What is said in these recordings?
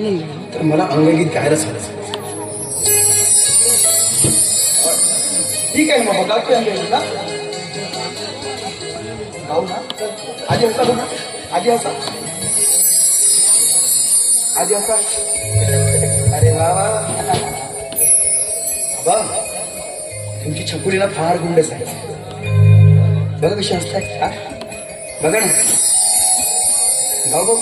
तर मला अंगगीत गायला सांगायचं ठीक आहे मग गावची अंगगीत ना गाऊ ना. आधी असा बघा आधी असा. आधी असा. अरे बाबा वा. बा तुमची छकुलीला फार गुंड आहे बघा कशी असतात बघा ना. गाव बघ.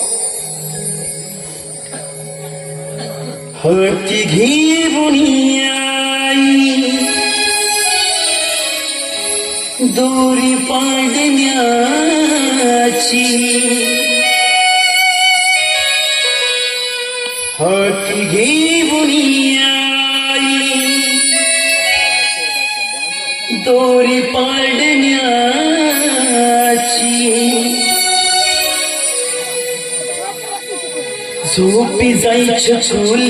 হচ্ছি ঘি বুনিয়াই। দূরি পাড়ি হচ্ছি ঘি বুনিয়াই। দূরি পাড়ি झोपी जायच्या चोली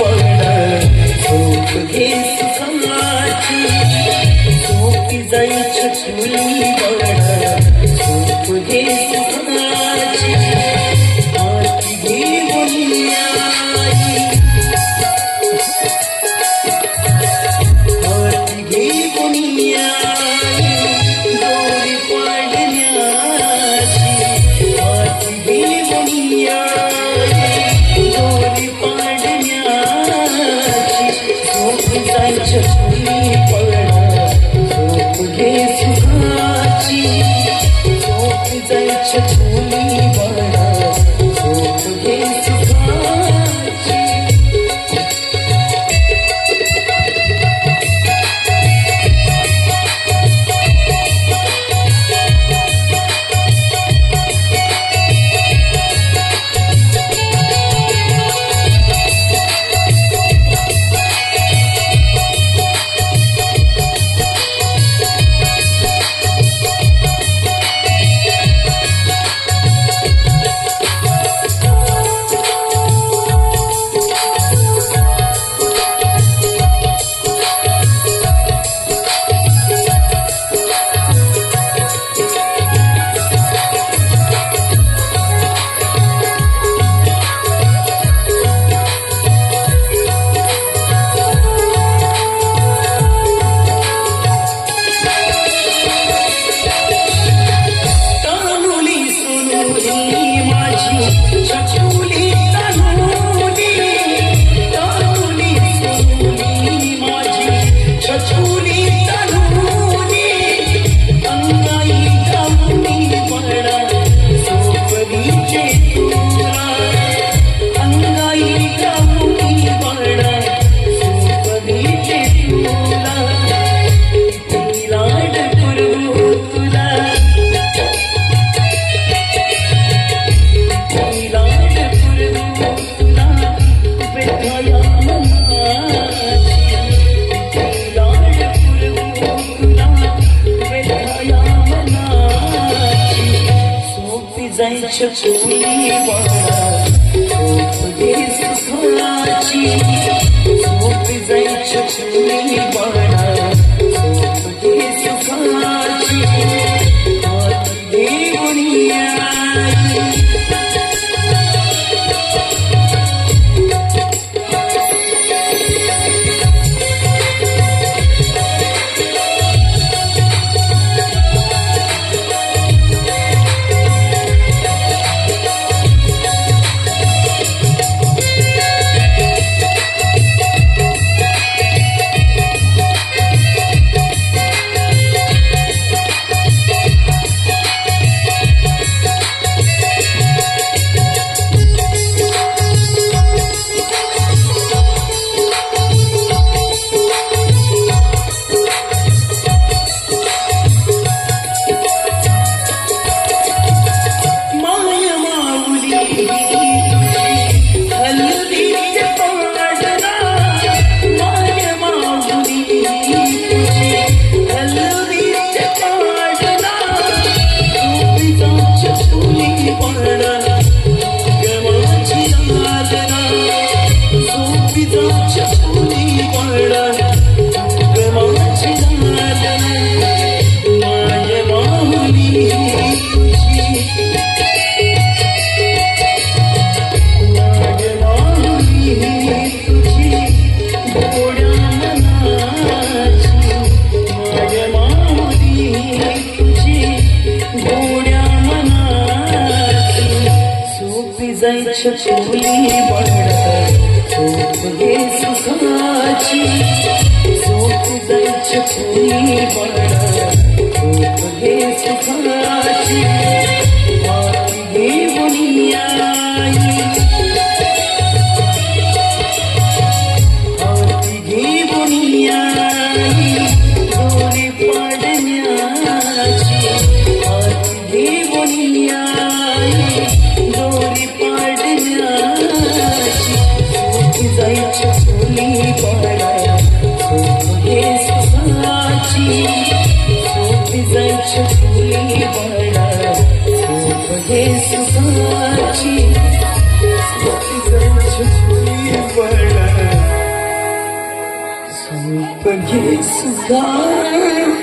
पड झोप घे सुखाची झोपी जायच्या चोली just Shut your Thank you. जायच्या कोणी बाळग घे सुखाची. झोप जायच्या But it's gone